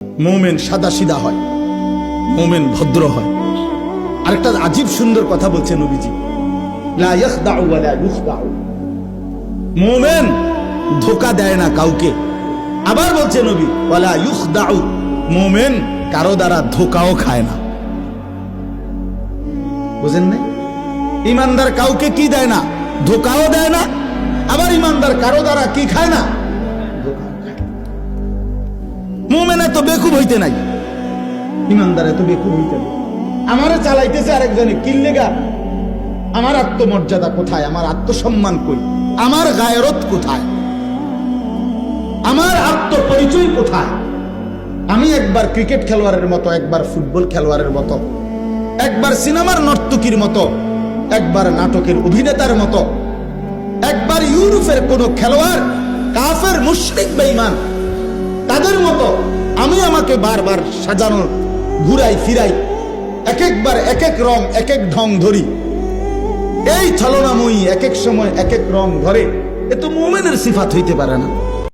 মোমেন সাদা সিদা হয়, মোমেন ভদ্র হয়। আরেকটা আজীব সুন্দর কথা বলছে নবীজি। লা ইয়াখদাউ ওয়া লা ইউখদাউ। মোমেন ধোকা দেয় না কাউকে। আবার বলছে নবী ওয়ালা ইউখদাউ। মোমেন কারও দ্বারা ধোকাও খায় না। বুঝেন না ইমানদার কাউকে কি দেয় না? ধোকাও দেয় না। আবার ইমানদার কারও দ্বারা কি খায় না। মোমেন এত বেকুব হইতে নাই। ইমানদার এত বেকুব হইতে নাই। আমারে চালাইতেছে আরেকজনে কিল্লেগা আমার আত্মমর্যাদা কোথায়? আমার আত্মসম্মান কই? আমার গায়রত কোথায়? আমার আত্মপরিচয় কোথায়? আমি একবার ক্রিকেট খেলোয়াড়ের মতো, একবার ফুটবল খেলোয়াড়ের মতো, একবার সিনেমার নর্তকীর মতো, একবার নাটকের অভিনেতার মতো, একবার ইউরোপের কোন খেলোয়াড়, কাফের, মুশরিক, বেঈমান তাদের মতো আমি আমাকে বারবার সাজানো, ঘুরাই, ফিরাই এক একবার এক এক রং এক এক ঢং ধরি। এই ছলনাময়ী এক এক সময় এক এক রং ধরে, এ তো মোমেনের সিফাত হইতে পারে না।